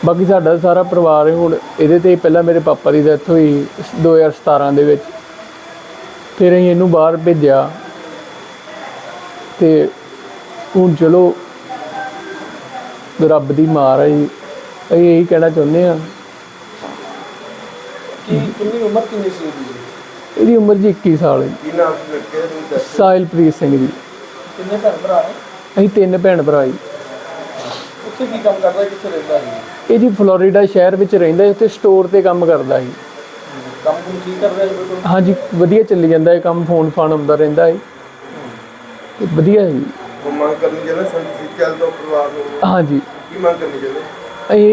ਬਾਕੀ ਸਾਡਾ ਸਾਰਾ ਪਰਿਵਾਰ ਹੁਣ, ਇਹਦੇ ਤੇ ਪਹਿਲਾਂ ਮੇਰੇ ਪਾਪਾ ਦੀ ਡੈਥ ਹੋਈ 2017 ਦੇ ਵਿੱਚ। ਫਿਰ ਅਸੀਂ ਇਹਨੂੰ ਬਾਹਰ ਭੇਜਿਆ ਤੇ ਹੁਣ ਚਲੋ ਰੱਬ ਦੀ ਮਾਰ ਹੈ ਜੀ। ਅਸੀਂ ਇਹੀ ਕਹਿਣਾ ਚਾਹੁੰਦੇ ਆ
ਕਿੰਨੀ ਉਮਰ ਕਿੰਨੀ ਸੀ ਇਹਦੀ?
ਇਹਦੀ ਉਮਰ ਜੀ 21 ਸਾਲ ਹੈ
ਕੀ ਨਾਮ ਸੀ ਲੜਕੇ ਦਾ
ਸਾਹਿਲਪ੍ਰੀਤ ਸਿੰਘ ਜੀ।
ਕਿੰਨੇ ਭੈਣ ਭਰਾ ਹੈ?
ਅਸੀਂ ਤਿੰਨ ਭੈਣ ਭਰਾ ਜੀ।
ਉੱਥੇ ਕੀ ਕੰਮ ਕਰਦਾ ਕਿੱਥੇ ਰਹਿੰਦਾ ਸੀ?
ਇਹ ਜੀ ਫਲੋਰੀਡਾ ਸ਼ਹਿਰ ਵਿੱਚ ਰਹਿੰਦਾ ਹੈ ਉੱਥੇ ਸਟੋਰ ਤੇ ਕੰਮ ਕਰਦਾ ਸੀ
ਕੰਮ ਕੁਮ ਕੀ ਕਰਦਾ ਹੈ ਬਿਲਕੁਲ
ਹਾਂਜੀ ਵਧੀਆ ਚੱਲੀ ਜਾਂਦਾ ਹੈ ਕੰਮ ਫੋਨ ਫਾਨ ਆਉਂਦਾ ਰਹਿੰਦਾ ਹੈ। ਤੇ ਵਧੀਆ ਹੈ ਜੀ।
ਉਹ ਮੰਗ ਕਰਨੀ ਚਾਹੁੰਦੇ ਸੰਤ ਸਿੱਖਿਆ ਤੋਂ ਪਰਿਵਾਰ ਨੂੰ?
ਹਾਂਜੀ।
ਕੀ ਮੰਗ ਕਰਨੀ ਚਾਹੁੰਦੇ
ਅਸੀਂ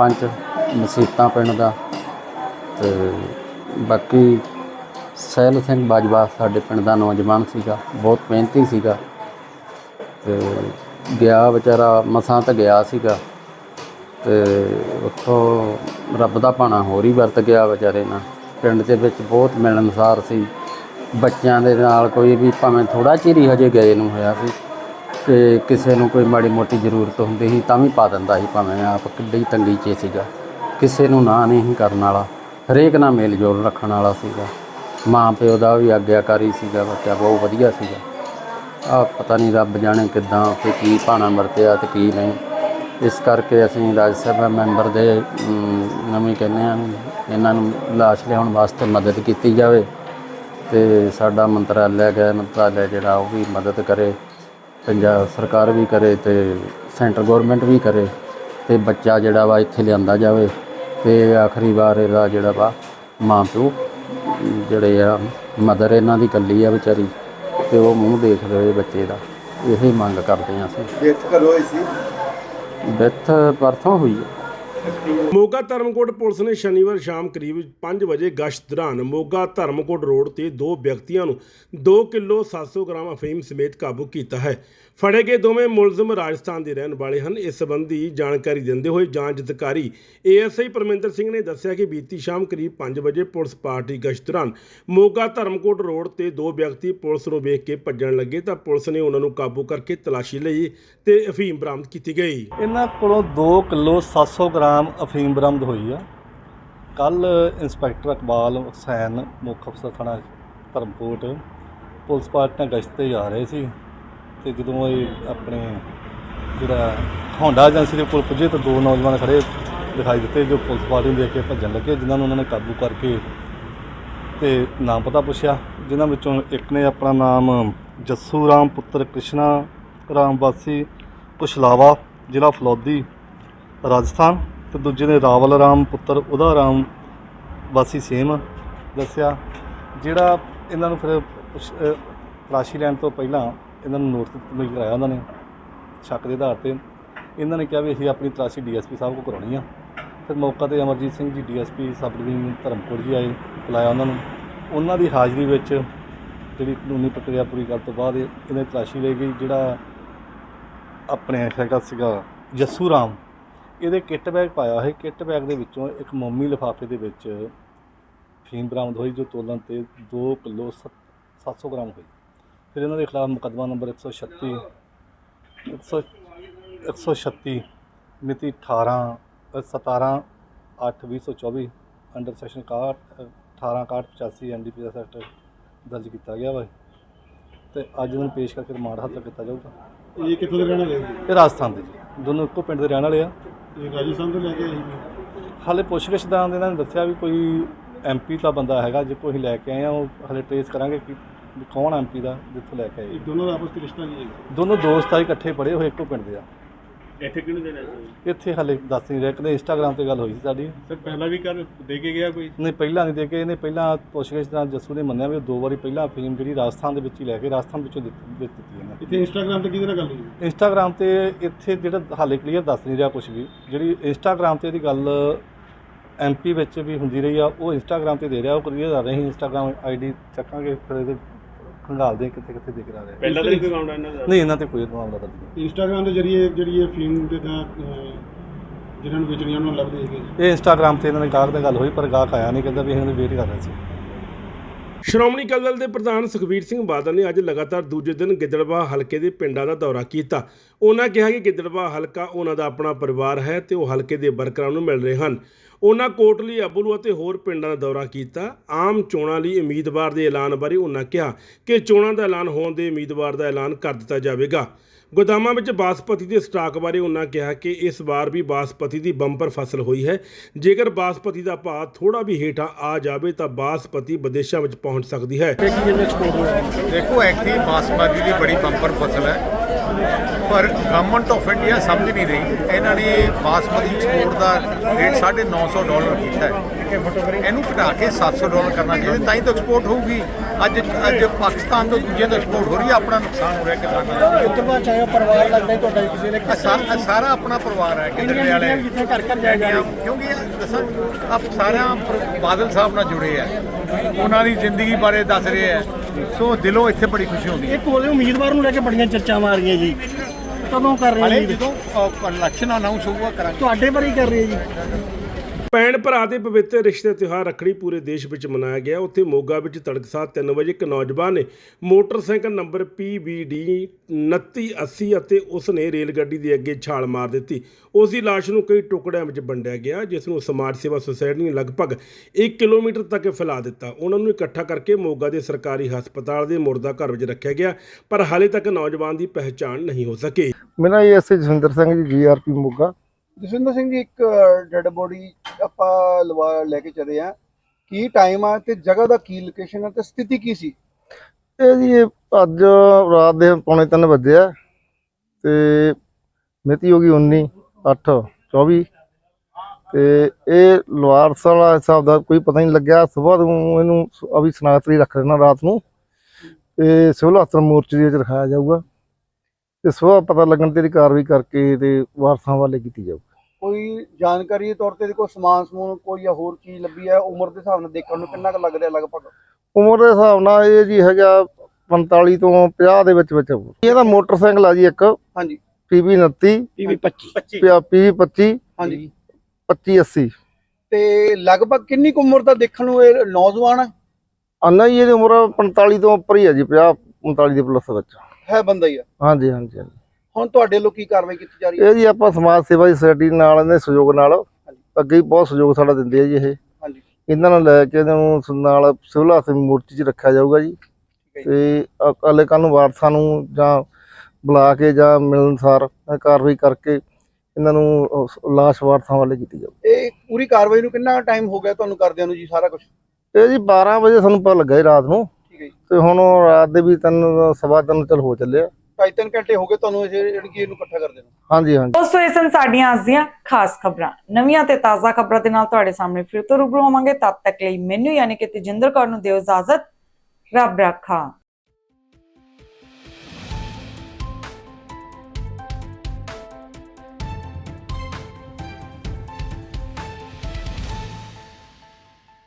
ਪੰਜ ਮਸੀਤਾਂ ਪਿੰਡ ਦਾ ਤੇ ਬਾਕੀ ਸਹਿਲ ਸਿੰਘ ਬਾਜਵਾ ਸਾਡੇ ਪਿੰਡ ਦਾ ਨੌਜਵਾਨ ਸੀਗਾ, ਬਹੁਤ ਮਿਹਨਤੀ ਸੀਗਾ ਤੇ ਗਿਆ ਵਿਚਾਰਾ ਮਸਾਂ ਤਾਂ ਗਿਆ ਸੀਗਾ ਤੇ ਉੱਥੋਂ ਰੱਬ ਦਾ ਭਾਣਾ ਹੋਰ ਹੀ ਵਰਤ ਗਿਆ ਵਿਚਾਰੇ ਨਾਲ, ਪਿੰਡ ਦੇ ਵਿੱਚ ਬਹੁਤ ਮਿਲਣਸਾਰ ਸੀ, ਬੱਚਿਆਂ ਦੇ ਨਾਲ ਕੋਈ ਵੀ ਭਾਵੇਂ ਥੋੜਾ ਚਿਰ ਹੀ ਹਜੇ ਗਏ ਨੂੰ ਹੋਇਆ ਸੀ। ਤੇ ਕਿਸੇ ਨੂੰ ਕੋਈ ਮਾੜੀ ਮੋਟੀ ਜ਼ਰੂਰਤ ਹੁੰਦੀ ਸੀ ਤਾਂ ਵੀ ਪਾ ਦਿੰਦਾ ਸੀ ਭਾਵੇਂ ਆਪ ਕਿੱਡੀ ਤੰਗੀ 'ਚ ਸੀਗਾ। ਕਿਸੇ ਨੂੰ ਨਾ ਨਹੀਂ ਕਰਨ ਵਾਲਾ। ਹਰੇਕ ਨਾਲ ਮੇਲ ਜੋਲ ਰੱਖਣ ਵਾਲਾ ਸੀਗਾ। ਮਾਂ ਪਿਓ ਦਾ ਵੀ ਆਗਿਆਕਾਰੀ ਸੀਗਾ, ਬੱਚਾ ਬਹੁਤ ਵਧੀਆ ਸੀਗਾ। ਆ ਪਤਾ ਨਹੀਂ ਰੱਬ ਜਾਣੇ ਕਿੱਦਾਂ ਤੇ ਕੀ ਭਾਣਾ ਵਰਤਿਆ ਤੇ ਕੀ ਨਹੀਂ। ਇਸ ਕਰਕੇ ਅਸੀਂ ਰਾਜ ਸਭਾ ਮੈਂਬਰ ਦੇ ਨਵੇਂ ਕਹਿੰਦੇ ਆ ਇਹਨਾਂ ਨੂੰ ਲਾਸ਼ ਲਿਆਉਣ ਵਾਸਤੇ ਮਦਦ ਕੀਤੀ ਜਾਵੇ ਤੇ ਸਾਡਾ ਮੰਤਰਾਲਾ ਗ੍ਰਹਿ ਮੰਤਰਾਲਾ ਜਿਹੜਾ ਉਹ ਵੀ ਮਦਦ ਕਰੇ। ਪੰਜਾਬ ਸਰਕਾਰ ਵੀ ਕਰੇ ਤੇ ਸੈਂਟਰ ਗਵਰਨਮੈਂਟ ਵੀ ਕਰੇ ਤੇ ਬੱਚਾ ਜਿਹੜਾ ਵਾ ਇੱਥੇ ਲਿਆਂਦਾ ਜਾਵੇ ਤੇ ਆਖਰੀ ਵਾਰ ਇਹਦਾ ਜਿਹੜਾ ਵਾ ਮਾਂ ਪਿਓ ਜਿਹੜੇ ਆ ਮਦਰ ਇਹਨਾਂ ਦੀ ਇਕੱਲੀ ਆ ਵਿਚਾਰੀ ਤੇ ਉਹ ਮੂੰਹ ਦੇਖ ਰਹੇ ਬੱਚੇ ਦਾ। ਇਹੀ ਮੰਗ ਕਰਦੇ ਆ ਅਸੀਂ।
ਡੈਥ ਕਦੋਂ ਹੋਈ ਸੀ?
ਡੈਥ ਪਰਸੋਂ ਹੋਈ ਹੈ
ਮੋਗਾ ਧਰਮਕੋਟ ਪੁਲਿਸ ਨੇ ਸ਼ਨੀਵਾਰ ਸ਼ਾਮ ਕਰੀਬ 5 ਵਜੇ ਗਸ਼ਤ ਦੌਰਾਨ ਮੋਗਾ ਧਰਮਕੋਟ ਰੋਡ ਤੇ ਦੋ ਵਿਅਕਤੀਆਂ ਨੂੰ 2 ਕਿਲੋ 700 ਗ੍ਰਾਮ ਅਫੀਮ ਸਮੇਤ ਕਾਬੂ ਕੀਤਾ ਹੈ। ਫੜੇ ਗਏ ਦੋਵੇਂ ਮੁਲਜ਼ਮ ਰਾਜਸਥਾਨ ਦੇ ਰਹਿਣ ਵਾਲੇ ਹਨ। ਇਸ ਸੰਬੰਧੀ ਜਾਣਕਾਰੀ ਦਿੰਦੇ ਹੋਏ ਜਾਂਚ ਅਧਿਕਾਰੀ ਏਐਸਆਈ ਪਰਮਿੰਦਰ ਸਿੰਘ ਨੇ ਦੱਸਿਆ ਕਿ ਬੀਤੀ ਸ਼ਾਮ ਕਰੀਬ 5 ਵਜੇ ਪੁਲਿਸ ਪਾਰਟੀ ਗਸ਼ਤ ਦੌਰਾਨ ਮੋਗਾ ਧਰਮਕੋਟ ਰੋਡ ਤੇ ਦੋ ਵਿਅਕਤੀ ਪੁਲਿਸ ਨੂੰ ਵੇਖ ਕੇ ਭੱਜਣ ਲੱਗੇ ਤਾਂ ਪੁਲਿਸ ਨੇ ਉਹਨਾਂ ਨੂੰ ਕਾਬੂ ਕਰਕੇ ਤਲਾਸ਼ੀ ਲਈ ਤੇ ਅਫੀਮ ਬਰਾਮਦ ਕੀਤੀ ਗਈ।
ਇਹਨਾਂ ਕੋਲੋਂ 2 ਕਿਲੋ 700 ਗ੍ਰਾਮ ਅਫੀਮ ਬਰਾਮਦ ਹੋਈ ਆ। ਕੱਲ ਇੰਸਪੈਕਟਰ ਅਕਬਾਲ ਹੁਸੈਨ, ਮੁੱਖ ਅਫਸਰ ਥਾਣਾ ਧਰਮਕੋਟ, ਪੁਲਿਸ ਪਾਰਟੀ ਨਾਲ ਗਸ਼ਤ ਤੇ ਜਾ ਰਹੇ ਸੀ ਤੇ ਜਦੋਂ ਇਹ ਆਪਣੇ ਜਿਹੜਾ ਹੋਂਡਾ ਏਜੰਸੀ ਦੇ ਕੋਲ ਪੁੱਜੇ ਤਾਂ ਦੋ ਨੌਜਵਾਨ ਖੜੇ ਦਿਖਾਈ ਦਿੱਤੇ ਜੋ ਪੁਲਿਸ ਪਾਰਟੀ ਨੂੰ ਦੇਖ ਕੇ ਭੱਜਣ ਲੱਗੇ, ਜਿਨ੍ਹਾਂ ਨੂੰ ਉਹਨਾਂ ਨੇ ਕਾਬੂ ਕਰਕੇ ਤੇ ਨਾਮ ਪਤਾ ਪੁੱਛਿਆ, ਜਿਨ੍ਹਾਂ ਵਿੱਚੋਂ ਇੱਕ ਨੇ ਆਪਣਾ ਨਾਮ ਜੱਸੂ ਰਾਮ ਪੁੱਤਰ ਕ੍ਰਿਸ਼ਨਾ ਰਾਮ ਵਾਸੀ ਕੁਸ਼ਲਾਵਾ ਜ਼ਿਲ੍ਹਾ ਫਲੌਦੀ, ਰਾਜਸਥਾਨ। ਤੇ ਦੂਜੇ ਨੇ ਰਾਵਲ ਰਾਮ ਪੁੱਤਰ ਉਹਦਾ ਰਾਮ ਵਾਸੀ ਸੇਮ ਦੱਸਿਆ, ਜਿਹੜਾ ਇਹਨਾਂ ਨੂੰ ਫਿਰ ਪੁੱਛ- ਤਲਾਸ਼ੀ ਲੈਣ ਤੋਂ ਪਹਿਲਾਂ ਇਹਨਾਂ ਨੂੰ ਨੋਟਿਸ ਮਿਲ ਕਰਾਇਆ ਉਹਨਾਂ ਨੇ, ਸ਼ੱਕ ਦੇ ਆਧਾਰ ਤੇ। ਇਹਨਾਂ ਨੇ ਕਿਹਾ ਵੀ ਅਸੀਂ ਆਪਣੀ ਤਲਾਸ਼ੀ ਡੀਐਸਪੀ ਸਾਹਿਬ ਕੋਲ ਕਰਾਉਣੀ ਆ। ਫਿਰ ਮੌਕਾ ਤੇ Amarjit Singh ji DSP sub division Dharamkot ਜੀ ਆਏ, ਬੁਲਾਇਆ ਉਹਨਾਂ ਨੂੰ। ਉਹਨਾਂ ਦੀ ਹਾਜ਼ਰੀ ਵਿੱਚ ਜਿਹੜੀ ਕਾਨੂੰਨੀ ਪ੍ਰਕਿਰਿਆ ਪੂਰੀ ਕਰਨ ਤੋਂ ਬਾਅਦ ਇਹ- ਇਹਨਾਂ ਦੀ ਤਲਾਸ਼ੀ ਲਈ ਗਈ, ਜਿਹੜਾ ਆਪਣੇ ਹੈਗਾ ਸੀਗਾ ਜੱਸੂ ਰਾਮ। ਇਹਦੇ ਕਿੱਟ ਬੈਗ ਪਾਇਆ ਹੋਇਆ ਕਿੱਟ ਬੈਗ ਦੇ ਵਿੱਚੋਂ ਇੱਕ ਮੋਮੀ ਲਿਫਾਫੇ ਦੇ ਵਿੱਚ ਫੀਮ ਬਰਾਮਦ ਹੋਈ ਜੋ ਤੋਲਣ ਤੇ 2 ਕਿਲੋ 700 ਗ੍ਰਾਮ ਹੋਈ। ਫਿਰ ਇਹਨਾਂ ਦੇ ਖਿਲਾਫ ਮੁਕੱਦਮਾ ਨੰਬਰ 136 100 136 ਮਿਤੀ 18 ਅ, 17 8 2024 ਅੰਡਰ ਸੈਕਸ਼ਨ 61 18 61 85 ਐਨਡੀਪੀਐਸ ਐਕਟ ਦਰਜ ਕੀਤਾ ਗਿਆ ਵਾ। ਤੇ ਅੱਜ ਇਹਨਾਂ ਨੂੰ ਪੇਸ਼ ਕਰਕੇ ਰਿਮਾਂਡ ਹਾਸਲ ਕੀਤਾ ਜਾਊਗਾ।
ਇਹ ਕਿੱਥੋਂ ਦੇ ਰਹਿਣ ਵਾਲੇ
ਇਹ ਰਾਜਸਥਾਨ ਦੇ ਜੀ। ਦੋਨੋਂ ਇੱਕੋ ਪਿੰਡ ਦੇ ਰਹਿਣ ਵਾਲੇ ਆ।
ਇਹ ਲੈ ਕੇ ਆਏ ਸੀ?
ਹਾਲੇ ਪੁੱਛਗਿੱਛ ਦਾ ਇਹਨਾਂ ਨੇ ਦੱਸਿਆ ਵੀ ਕੋਈ ਐਮਪੀ ਦਾ ਬੰਦਾ ਹੈਗਾ ਜੇ ਕੋਈ ਲੈ ਕੇ ਆਏ ਆ ਉਹ ਹਾਲੇ ਟ੍ਰੇਸ ਕਰਾਂਗੇ ਕਿ ਵੀ ਕੌਣ ਐਮਪੀ ਦਾ ਜਿੱਥੋਂ ਲੈ ਕੇ ਆਏ
ਦੋਨੋਂ ਦਾ ਆਪਸ ਵਿੱਚ ਰਿਸ਼ਤਾ ਕੀ ਹੈ
ਦੋਨੋਂ ਦੋਸਤ ਆ ਇਕੱਠੇ ਪੜ੍ਹੇ ਹੋਏ ਇੱਕੋ ਪਿੰਡ ਦੇ ਆ।
ਇੱਥੇ ਕਿਹਨੂੰ ਦੇਣਾ ਸੀ?
ਇੱਥੇ ਹਾਲੇ ਦੱਸ ਨਹੀਂ ਰਿਹਾ ਕਿਤੇ ਇੰਸਟਾਗ੍ਰਾਮ ਤੇ ਗੱਲ ਹੋਈ ਸੀ ਸਾਡੀ।
ਸਰ ਪਹਿਲਾਂ ਵੀ ਕਰ ਦੇ ਕੇ ਗਿਆ ਕੋਈ?
ਨਹੀਂ ਪਹਿਲਾਂ ਨਹੀਂ ਦੇ ਕੇ ਇਹਨੇ ਪਹਿਲਾਂ ਪੁੱਛਗਿੱਛ ਦਾ ਜੱਸੂ ਨੇ ਮੰਨਿਆ ਵੀ ਉਹ ਦੋ ਵਾਰੀ ਪਹਿਲਾਂ ਫੀਮ ਜਿਹੜੀ ਰਾਜਸਥਾਨ ਦੇ ਵਿੱਚ ਹੀ ਲੈ ਕੇ ਰਾਜਸਥਾਨ ਵਿੱਚੋਂ ਦਿੱਤੀ ਦਿੱ- ਦਿੱਤੀ ਇਹਨੇ।
ਇੱਥੇ ਇੰਸਟਾਗ੍ਰਾਮ ਤੇ ਕਿਹਦੇ ਨਾਲ ਗੱਲ ਹੋਈ?
ਇੰਸਟਾਗ੍ਰਾਮ ਤੇ ਇੱਥੇ ਜਿਹੜਾ ਹਾਲੇ ਕਲੀਅਰ ਦੱਸ ਨਹੀਂ ਰਿਹਾ ਕੁਝ ਵੀ। ਜਿਹੜੀ ਇੰਸਟਾਗ੍ਰਾਮ ਤੇ ਇਹਦੀ ਗੱਲ ਐਮਪੀ ਵਿੱਚ ਵੀ ਹੁੰਦੀ ਰਹੀ ਆ ਉਹ ਇੰਸਟਾਗ੍ਰਾਮ ਤੇ ਦੇ ਰਿਹਾ ਉਹ ਕਲੀਅਰ ਕਰ ਰਹੇ ਸੀ ਇੰਸਟਾਗ੍ਰਾਮ ਆਈਡੀ ਚੱਕਾਂਗੇ ਫਿਰ ਇਹਦੇ ਖੰਗਾਲਦੇ ਹਾਂ ਕਿੱਥੇ ਕਿੱਥੇ ਦਿਖ ਰਿਹਾ
ਪਹਿਲਾਂ ਤਾਂ ਕੋਈ ਮਾਮਲਾ ਇਹਨਾਂ ਦਾ।
ਨਹੀਂ ਇਹਨਾਂ ਤੇ ਕੋਈ ਮਾਮਲਾ ਦਰਜ ਨਹੀਂ।
ਇੰਸਟਾਗ੍ਰਾਮ ਦੇ ਜਰੀਏ ਜਿਹੜੀ ਇਹ ਫੀਮ ਦੇ ਤਾਂ ਅਹ, ਜਿਹਨਾਂ ਨੂੰ ਵੇਚਣੀਆਂ ਉਹਨਾਂ ਨੂੰ ਲੱਭਦੇ ਸੀਗੇ
ਇਹ ਇੰਸਟਾਗ੍ਰਾਮ ਤੇ ਇਹਨਾਂ ਨੇ ਗਾਹਕ ਨਾਲ ਗੱਲ ਹੋਈ ਪਰ ਗਾਹਕ ਆਇਆ ਨਹੀਂ ਕਹਿੰਦਾ ਵੀ ਇਹਨਾਂ ਦੀ ਵੇਟ ਕਰ ਰਹੇ ਸੀ।
ਸ਼੍ਰੋਮਣੀ ਅਕਾਲੀ ਦਲ ਦੇ ਪ੍ਰਧਾਨ ਸੁਖਬੀਰ ਸਿੰਘ ਬਾਦਲ ਨੇ ਅੱਜ ਲਗਾਤਾਰ ਦੂਜੇ ਦਿਨ ਗਿੱਦੜਵਾ ਹਲਕੇ ਦੇ ਪਿੰਡਾਂ ਦਾ ਦੌਰਾ ਕੀਤਾ। ਉਹਨਾਂ ਕਿਹਾ ਕਿ ਗਿੱਦੜਬਾਹ ਹਲਕਾ ਉਹਨਾਂ ਦਾ ਆਪਣਾ ਪਰਿਵਾਰ ਹੈ ਤੇ ਉਹ ਹਲਕੇ ਦੇ ਵਰਕਰਾਂ ਨੂੰ ਮਿਲ ਰਹੇ ਹਨ। ਉਹਨਾਂ ਕੋਟਲੀ ਅਬਲੂ ਅਤੇ ਹੋਰ ਪਿੰਡਾਂ ਦਾ ਦੌਰਾ ਕੀਤਾ। ਆਮ ਚੋਣਾਂ ਲਈ ਉਮੀਦਵਾਰ ਦੇ ਐਲਾਨ ਬਾਰੇ ਉਹਨਾਂ ਕਿਹਾ ਕਿ ਚੋਣਾਂ ਦਾ ਐਲਾਨ ਹੋਣ ਦੇ ਉਮੀਦਵਾਰ ਦਾ ਐਲਾਨ ਕਰ ਦਿੱਤਾ ਜਾਵੇਗਾ। ਗੋਦਾਮਾਂ ਵਿੱਚ ਬਾਸਪਤੀ ਦੇ ਸਟਾਕ ਬਾਰੇ ਉਹਨਾਂ ਕਿਹਾ ਕਿ ਇਸ ਵਾਰ ਵੀ ਬਾਸਪਤੀ ਦੀ ਬੰਪਰ ਫਸਲ ਹੋਈ ਹੈ। ਜੇਕਰ ਬਾਸਪਤੀ ਦਾ ਭਾਅ ਥੋੜਾ ਵੀ ਹੇਠਾਂ ਆ ਜਾਵੇ ਤਾਂ ਬਾਸਪਤੀ ਵਿਦੇਸ਼ਾਂ ਵਿੱਚ ਪਹੁੰਚ ਸਕਦੀ ਹੈ।
ਦੇਖੋ ਐਕਚੁਅਲੀ ਬਾਸਮਤੀ ਦੀ ਬੜੀ ਬੰਪਰ ਫਸਲ ਹੈ। ਪਰ ਗਵਰਨਮੈਂਟ ਆਫ ਇੰਡੀਆ ਸਮਝ ਨਹੀਂ ਰਹੀ। ਇਹਨਾਂ ਨੇ ਬਾਸਮਤੀ ਐਕਸਪੋਰਟ ਦਾ ਰੇਟ 950 ਡਾਲਰ ਕੀਤਾ ਹੈ। ਇਹਨੂੰ ਘਟਾ ਕੇ 700 ਡਾਲਰ ਕਰਨਾ ਚਾਹੀਦਾ ਤਾਂ ਹੀ ਤਾਂ ਐਕਸਪੋਰਟ ਹੋਊਗੀ। ਅੱਜ ਅੱਜ ਪਾਕਿਸਤਾਨ ਤੋਂ ਦੂਜੇ ਤੋਂ ਐਕਸਪੋਰਟ ਹੋ ਰਹੀ ਹੈ ਆਪਣਾ ਨੁਕਸਾਨ ਹੋ ਰਿਹਾ ਕਿਸਾਨਾਂ ਦਾ
ਕਿਤਨਾ ਚਾਹੇ ਪਰਿਵਾਰ ਲੱਗਦਾ ਤੁਹਾਡਾ ਕਿਸੇ ਨੇ
ਆਹ ਸਾ- ਆਹ ਸਾਰਾ ਆਪਣਾ ਪਰਿਵਾਰ ਹੈ ਕਿੰਨੇ ਵਾਲੇ।
ਜਿੱਥੇ ਘਰ ਘਰ ਜਾਇਆ ਜਾ
ਕਿਉਂਕਿ ਦੱਸਾਂ ਆਪ ਸਾਰਿਆਂ ਬਾਦਲ ਸਾਹਿਬ ਨਾਲ ਜੁੜੇ ਆ। ਉਹਨਾਂ ਦੀ ਜ਼ਿੰਦਗੀ ਬਾਰੇ ਦੱਸ ਰਹੇ ਆ। ਸੋ ਦਿਲੋਂ ਇੱਥੇ ਬੜੀ ਖੁਸ਼ੀ ਹੁੰਦੀ ਹੈ।
ਇੱਕ ਹੋਰ ਉਮੀਦਵਾਰ ਨੂੰ ਲੈ ਕੇ ਬੜੀਆਂ ਚਰਚਾਵਾਂ ਆ ਰਹੀਆਂ ਜੀ। ਕਦੋਂ ਕਰ ਰਹੇ
ਹਲੇ
ਜੀ?
ਜਦੋਂ ਇਲੈਕਸ਼ਨ ਅਨਾਉਂਸ ਹੋਊਗਾ ਕਰਾਂਗੇ।
ਤੁਹਾਡੇ ਬਾਰੇ ਹੀ ਕਰ ਰਹੇ ਜੀ।
ਭੈਣ ਭਰਾ ਦੇ ਪਵਿੱਤਰ ਰਿਸ਼ਤੇ ਤਿਉਹਾਰ ਰੱਖੜੀ ਪੂਰੇ ਦੇਸ਼ ਵਿੱਚ ਮਨਾਇਆ ਗਿਆ। ਉੱਥੇ ਮੋਗਾ ਵਿੱਚ ਤੜਕਸਾਰ 3 ਵਜੇ ਇੱਕ ਨੌਜਵਾਨ ਨੇ ਮੋਟਰਸਾਈਕਲ ਨੰਬਰ PBD 2980 ਅਤੇ ਉਸ ਨੇ ਰੇਲ ਗੱਡੀ ਦੇ ਅੱਗੇ ਛਾਲ ਮਾਰ ਦਿੱਤੀ। ਉਸ ਦੀ ਲਾਸ਼ ਨੂੰ ਕਈ ਟੁਕੜਿਆਂ ਵਿੱਚ ਵੰਡਿਆ ਗਿਆ, ਜਿਸ ਨੂੰ ਸਮਾਜ ਸੇਵਾ ਸੁਸਾਇਟੀ ਨੇ ਲਗਭਗ 1 ਕਿਲੋਮੀਟਰ ਤੱਕ ਫੈਲਾ ਦਿੱਤਾ। ਉਹਨਾਂ ਨੂੰ ਇਕੱਠਾ ਕਰਕੇ ਮੋਗਾ ਦੇ ਸਰਕਾਰੀ ਹਸਪਤਾਲ ਦੇ ਮੁਰਦਾ ਘਰ ਵਿੱਚ ਰੱਖਿਆ ਗਿਆ, ਪਰ ਹਾਲੇ ਤੱਕ ਨੌਜਵਾਨ ਦੀ ਪਹਿਚਾਣ ਨਹੀਂ ਹੋ ਸਕੀ।
ਮੇਰਾ ਇਹ ਐਸਏ ਜਸਵਿੰਦਰ ਸਿੰਘ ਜੀ ਜੀਆਰਪੀ ਮੋਗਾ।
ਜਸਵਿੰਦਰ ਸਿੰਘ ਜੀ, ਇੱਕ ਡੈਡ ਬੋਡੀ ਆਪਾਂ ਲਵਾ, ਲੈ ਕੇ ਚਲੇ ਆ ਕੀ ਟਾਈਮ ਆ ਤੇ ਜਗ੍ਹਾ ਦਾ ਕੀ ਲੋਕੇਸ਼ਨ ਹੈ ਤੇ ਸਥਿਤੀ ਕੀ ਸੀ?
ਇਹ ਜੀ, ਇਹ ਅੱਜ ਰਾਤ ਦੇ ਪੌਣੇ 3 ਵਜੇ ਆ ਤੇ ਮਿਤੀ ਹੋ ਗਈ 19 8 24 ਤੇ ਇਹ ਲਵਾਰਸ ਵਾਲਾ ਹਿਸਾਬ ਦਾ ਕੋਈ ਪਤਾ ਨਹੀਂ ਲੱਗਿਆ। ਸਵੇਰ ਨੂੰ ਇਹਨੂੰ ਅਭੀ ਸਨਾਤਰੀ ਰੱਖ ਲੈਣਾ ਰਾਤ ਨੂੰ। ਤੇ ਸਿਵਲ ਹਸਪਤਾਲ ਮੋਰਚਰੀ ਵਿੱਚ ਰਖਾਇਆ ਜਾਊਗਾ। ਤੇ ਸਵੇਰ ਪਤਾ ਲੱਗਣ ਤੇ ਕਾਰਵਾਈ ਕਰਕੇ ਤੇ ਵਾਰਸਾਂ ਵਾਲੇ ਕੀਤੀ ਜਾਊ
ਕੋਈ ਜਾਣਕਾਰੀ ਦੇ ਤੌਰ ਤੇ ਇਹਦੇ ਕੋਲ ਸਮਾਨ ਸਮੂਨ ਕੋਈ ਜਾਂ ਹੋਰ ਚੀਜ਼ ਲੱਭੀ ਹੈ ਉਮਰ ਦੇ ਹਿਸਾਬ ਨਾਲ ਦੇਖਣ ਨੂੰ ਕਿੰਨਾ ਕੁ ਲੱਗ ਰਿਹਾ ਲਗਭਗ?
ਉਮਰ ਦੇ ਹਿਸਾਬ ਨਾਲ ਇਹ ਜੀ ਹੈਗਾ 45 ਤੋਂ 50 ਦੇ ਵਿੱਚ ਵਿੱਚ ਹੋਊ। ਇਹਦਾ ਮੋਟਰਸਾਈਕਲ ਆ ਜੀ ਇੱਕ।
ਹਾਂਜੀ।
PB 29
PV 25
PB 25
ਹਾਂਜੀ।
2580
ਤੇ ਲਗਭਗ ਕਿੰਨੀ ਕੁ ਉਮਰ ਦਾ ਦੇਖਣ ਨੂੰ ਇਹ ਨੌਜਵਾਨ ਹੈ?
ਆਨਾ ਜੀ ਇਹਦੀ ਉਮਰ 45 ਤੋਂ ਉੱਪਰ ਹੀ ਹੈ ਜੀ 50 39 ਦੇ ਪਲੱਸ ਵਿੱਚ।
ਹੈ ਬੰਦਾ ਹੀ ਆ।
ਹਾਂਜੀ ਹਾਂਜੀ ਹਾਂਜੀ।
ਹੁਣ ਤੁਹਾਡੇ ਲੋਕ ਕੀ ਕਾਰਵਾਈ ਕੀਤੀ ਜਾ ਰਹੀ ਹੈ?
ਇਹ ਜੀ ਆਪਾਂ ਸਮਾਜ ਸੇਵਾ ਦੀ ਸੁਸਾਇਟੀ ਨਾਲ ਇਹਦੇ ਸਹਿਯੋਗ ਨਾਲ ਅੱਗੇ ਹੀ ਬਹੁਤ ਸਹਿਯੋਗ ਸਾਡਾ ਦਿੰਦੇ ਆ ਜੀ ਇਹ।
ਹਾਂਜੀ।
ਇਹਨਾਂ ਨੂੰ ਲੈ ਕੇ ਇਹਨਾਂ ਨੂੰ ਨਾਲ ਸਿਵਲ ਹਸਪਤਾਲ ਮੂਰਤੀ 'ਚ ਰੱਖਿਆ ਜਾਊਗਾ ਜੀ। ਤੇ ਅਕਾਲੇ ਕੱਲ੍ਹ ਨੂੰ ਵਾਰਸਾਂ ਨੂੰ ਜਾਂ ਬੁਲਾ ਕੇ ਜਾਂ ਮਿਲਣਸਾਰ ਇਹ ਕਾਰਵਾਈ ਕਰਕੇ ਇਹਨਾਂ ਨੂੰ ਲਾਸ਼ ਵਾਰਸਾਂ ਵਾਲੇ ਕੀਤੀ ਜਾਊ।
ਇਹ ਪੂਰੀ ਕਾਰਵਾਈ ਨੂੰ ਕਿੰਨਾ ਟਾਈਮ ਹੋ ਗਿਆ ਤੁਹਾਨੂੰ ਕਰਦਿਆਂ ਨੂੰ ਜੀ ਸਾਰਾ ਕੁਝ
ਇਹ ਜੀ 12 ਵਜੇ ਸਾਨੂੰ ਪਤਾ ਲੱਗਾ ਜੀ ਰਾਤ ਨੂੰ। ਤੇ ਹੁਣ ਰਾਤ ਦੇ ਵੀ ਤਿੰਨ ਸਵਾ ਤਿੰਨ ਚਲ ਹੋ ਚੱਲੇ ਆ
ਢਾਈ ਤਿੰਨ ਘੰਟੇ ਹੋ ਗਏ ਤੁਹਾਨੂੰ ਇਹ ਜਿਹੜੀ ਕਿ ਇਹਨੂੰ ਇਕੱਠਾ ਕਰਦੇ ਨੂੰ।
ਹਾਂਜੀ ਹਾਂਜੀ।
ਦੋਸਤੋ ਇਹ ਸਨ ਸਾਡੀਆਂ ਅੱਜ ਦੀਆਂ ਖਾਸ ਖਬਰਾਂ। ਨਵੀਆਂ ਤੇ ਤਾਜ਼ਾ ਖਬਰਾਂ ਦੇ ਨਾਲ ਤੁਹਾਡੇ ਸਾਹਮਣੇ ਫਿਰ ਤੋਂ ਰੂਬਰੂ ਹੋਵਾਂਗੇ। ਤਦ ਤੱਕ ਲਈ ਮੈਨੂੰ ਯਾਨੀ ਕਿ ਤੇਜਿੰਦਰ ਕੌਰ ਨੂੰ ਦਿਓ ਇਜਾਜ਼ਤ। ਰੱਬ ਰਾਖਾ।